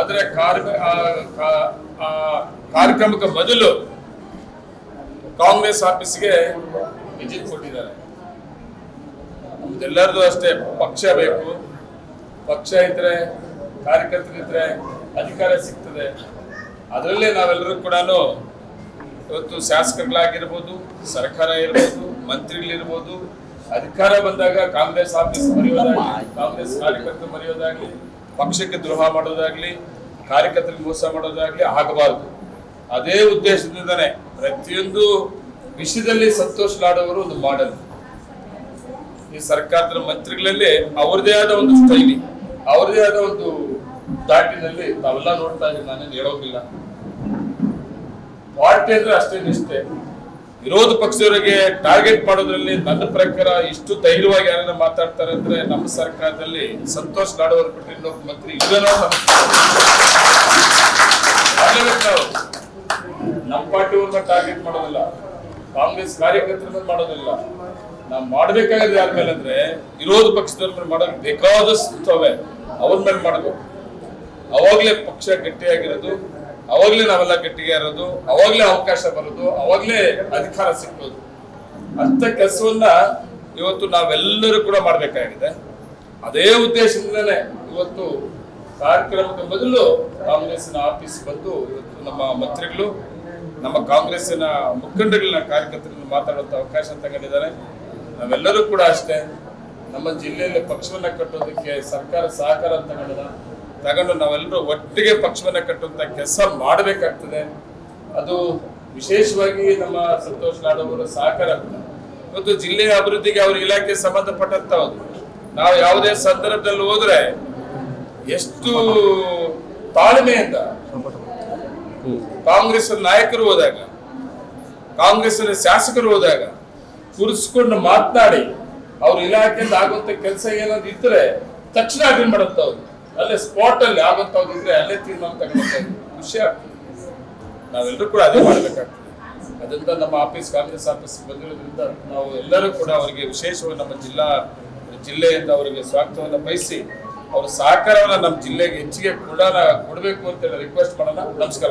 ಆದರೆ ಕಾರ್ಯ ಕಾರ್ಯಕ್ರಮಕ್ಕೆ ಮೊದಲು ಕಾಂಗ್ರೆಸ್ ಆಫೀಸ್ಗೆ ವಿಜಿಟ್ ಕೊಟ್ಟಿದ್ದಾರೆ. ಎಲ್ಲರದು ಅಷ್ಟೇ, ಪಕ್ಷ ಬೇಕು. ಪಕ್ಷ ಇದ್ರೆ ಕಾರ್ಯಕರ್ತರಿದ್ರೆ ಅಧಿಕಾರ ಸಿಗ್ತದೆ. ಅದರಲ್ಲೇ ನಾವೆಲ್ಲರೂ ಕೂಡ ಇವತ್ತು ಶಾಸಕರುಗಳಾಗಿರ್ಬೋದು, ಸರ್ಕಾರ ಇರ್ಬೋದು, ಮಂತ್ರಿಗಳಿರ್ಬೋದು, ಅಧಿಕಾರ ಬಂದಾಗ ಕಾಂಗ್ರೆಸ್ ಆಫೀಸ್ ಮರೆಯೋದಾಗಿ ಕಾಂಗ್ರೆಸ್ ಕಾರ್ಯಕರ್ತರು ಮರೆಯೋದಾಗ್ಲಿ ಪಕ್ಷಕ್ಕೆ ದ್ರೋಹ ಮಾಡೋದಾಗ್ಲಿ, ಕಾರ್ಯಕರ್ತರಿಗೆ ಮೋಸ ಮಾಡೋದಾಗ್ಲಿ ಆಗಬಾರದು. ಅದೇ ಉದ್ದೇಶದಿಂದನೇ ಪ್ರತಿಯೊಂದು ವಿಷಯದಲ್ಲಿ ಸಂತೋಷ್ ಲಾಡ್ ಒಂದು ಮಾಡಲ್. ಈ ಸರ್ಕಾರದ ಮಂತ್ರಿಗಳಲ್ಲಿ ಅವ್ರದೇ ಆದ ಒಂದು ಶೈಲಿ, ಅವ್ರದೇ ಆದ ಒಂದು ದಾಟಿನಲ್ಲಿ ತಾವೆಲ್ಲ ನೋಡ್ತಾ ಇದ್ದೀವಿ ನಾನೇನು ಹೇಳೋದಿಲ್ಲ. ಪಾರ್ಟಿ ಅಂದ್ರೆ ಅಷ್ಟೇ ನಿಷ್ಠೆ. ವಿರೋಧ ಪಕ್ಷದವರಿಗೆ ಟಾರ್ಗೆಟ್ ಮಾಡೋದ್ರಲ್ಲಿ ನನ್ನ ಪ್ರಕಾರ ಇಷ್ಟು ಧೈರ್ಯವಾಗಿ ಯಾರನ್ನ ಮಾತಾಡ್ತಾರೆ ಅಂದ್ರೆ ನಮ್ಮ ಸರ್ಕಾರದಲ್ಲಿ ಸಂತೋಷ್ ಅವರು ಬಿಟ್ಟರೆ ಇನ್ನೊಬ್ಬ ಮಂತ್ರಿ ನಮ್ಮ ಪಾರ್ಟಿಯವ್ರನ್ನ ಟಾರ್ಗೆಟ್ ಮಾಡೋದಿಲ್ಲ. ಕಾಂಗ್ರೆಸ್ ಕಾರ್ಯಕರ್ತರನ್ನ ಮಾಡೋದಿಲ್ಲ. ನಾವು ಮಾಡ್ಬೇಕಾಗಿದೆ ಯಾರ ಮೇಲೆ ಅಂದ್ರೆ ವಿರೋಧ ಪಕ್ಷದವ್ರ ಮೇಲೆ ಮಾಡೋದು ಬೇಕಾದಷ್ಟು ಅವೆ. ಅವ್ರ ಮೇಲೆ ಮಾಡಬೇಕು. ಅವಾಗ್ಲೇ ಪಕ್ಷ ಗಟ್ಟಿಯಾಗಿರೋದು ಅವಾಗ್ಲೇ ನಾವೆಲ್ಲ ಗಟ್ಟಿಗೆ ಇರೋದು, ಅವಾಗ್ಲೇ ಅವಕಾಶ ಬರೋದು, ಅವಾಗ್ಲೇ ಅಧಿಕಾರ ಸಿಕ್ಕೋದು. ಅಂತ ಕೆಲಸವನ್ನ ಇವತ್ತು ನಾವೆಲ್ಲರೂ ಕೂಡ ಮಾಡಬೇಕಾಗಿದೆ. ಅದೇ ಉದ್ದೇಶದಿಂದಲೇ ಇವತ್ತು ಕಾರ್ಯಕ್ರಮದ ಬದಲು ಕಾಂಗ್ರೆಸ್ನ ಆಫೀಸ್ ಬಂದು ಇವತ್ತು ನಮ್ಮ ಮಂತ್ರಿಗಳು, ನಮ್ಮ ಕಾಂಗ್ರೆಸ್ಸಿನ ಮುಖಂಡಗಳನ್ನ ಕಾರ್ಯಕರ್ತರನ್ನು ಮಾತಾಡುವಂತ ಅವಕಾಶ ತಗೊಂಡಿದ್ದಾರೆ ನಾವೆಲ್ಲರೂ ಕೂಡ ಅಷ್ಟೇ. ನಮ್ಮ ಜಿಲ್ಲೆಯಲ್ಲಿ ಪಕ್ಷವನ್ನ ಕಟ್ಟೋದಕ್ಕೆ ಸರ್ಕಾರ ಸಹಕಾರ ತಗೊಂಡಿದ ತಗೊಂಡು ನಾವೆಲ್ಲರೂ ಒಟ್ಟಿಗೆ ಪಕ್ಷವನ್ನ ಕಟ್ಟುವಂಥ ಕೆಲಸ ಮಾಡಬೇಕಾಗ್ತದೆ. ಅದು ವಿಶೇಷವಾಗಿ ನಮ್ಮ ಸಂತೋಷ್ ಲಾಡ್ ಅವರ ಸಹಕಾರ ಇವತ್ತು ಜಿಲ್ಲೆಯ ಅಭಿವೃದ್ಧಿಗೆ ಅವ್ರ ಇಲಾಖೆ ಸಂಬಂಧಪಟ್ಟಂತ ನಾವು ಯಾವುದೇ ಸಂದರ್ಭದಲ್ಲಿ ಹೋದ್ರೆ ಎಷ್ಟು ತಾಳ್ಮೆಯಿಂದ ಕಾಂಗ್ರೆಸ್ ನಾಯಕರು ಹೋದಾಗ ಕಾಂಗ್ರೆಸ್ ಶಾಸಕರು ಹೋದಾಗ ಕುರಿಸ್ಕೊಂಡು ಮಾತನಾಡಿ ಅವ್ರ ಇಲಾಖೆಯಿಂದ ಆಗುವಂತ ಕೆಲಸ ಏನಾದ್ರು ಇದ್ರೆ ತಕ್ಷಣ ಅಗ್ರಿ ಮಾಡುತ್ತವ್ರು ಅಲ್ಲೇ ಸ್ಪಾಟ್ ಅಲ್ಲಿ ಆಗಂತವ್ರಿದ್ರೆ ಅಲ್ಲೇ ತೀರ್ಮಾನ ತಗೊಂಡು ಖುಷಿ ಆಗ್ತದೆ. ನಾವೆಲ್ಲರೂ ಕೂಡ ಅದೇ ಮಾಡ್ಬೇಕಾಗ್ತದೆ. ಅದರಿಂದ ನಮ್ಮ ಆಫೀಸ್ ಕಾಂಗ್ರೆಸ್ ಆಫೀಸ್ ಬಂದಿರೋದ್ರಿಂದ ನಾವು ಎಲ್ಲರೂ ಕೂಡ ಅವರಿಗೆ ವಿಶೇಷವಾಗಿ ನಮ್ಮ ಜಿಲ್ಲಾ, ಜಿಲ್ಲೆಯಿಂದ ಅವರಿಗೆ ಸ್ವಾಗತವನ್ನು ಬಯಸಿ ಅವರ ಸಹಕಾರವನ್ನು ನಮ್ಮ ಜಿಲ್ಲೆಗೆ ಹೆಚ್ಚಿಗೆ ಕೊಡೋಣ ಕೊಡಬೇಕು ಅಂತೇಳಿ ರಿಕ್ವೆಸ್ಟ್ ಮಾಡೋಣ. ನಮಸ್ಕಾರ.